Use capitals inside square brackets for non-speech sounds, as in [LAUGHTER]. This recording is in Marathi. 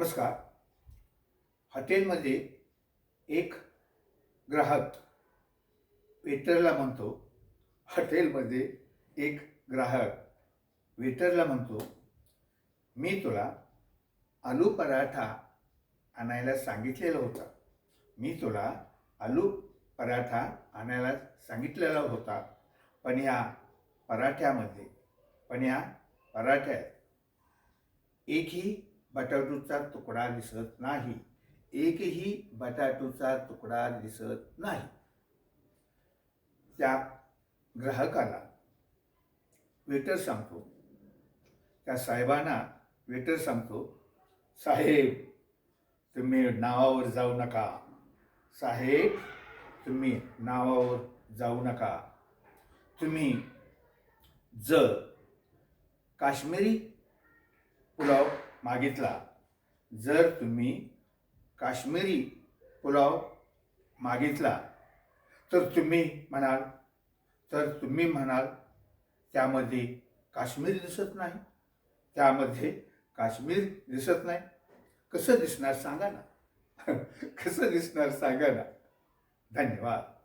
नमस्कार. हॉटेलमध्ये एक ग्राहक वेटरला म्हणतो. हॉटेलमध्ये एक ग्राहक वेटरला म्हणतो. मी तुला आलू पराठा आणायला सांगितलेला होता. मी तुला आलू पराठा आणायला सांगितलेला होता. पण या पराठ्यामध्ये पण या पराठ्यात एकही बटाटूचा तुकडा दिसत नाही. एकही बटाटूचा तुकडा दिसत नाही. त्या ग्राहकाला वेटर सांगतो. त्या साहेबांना वेटर सांगतो साहेब तुम्ही नावावर जाऊ नका. साहेब तुम्ही नावावर जाऊ नका. तुम्ही जर काश्मीरी मागितला. जर तुम्ही काश्मीरी पुलाव मागितला तर तुम्ही म्हणाल तर तुम्ही म्हणाल त्यामध्ये काश्मीर दिसत नाही. त्यामध्ये काश्मीर दिसत नाही. कसं दिसणार सांगा ना. [LAUGHS] कसं दिसणार सांगा ना. धन्यवाद.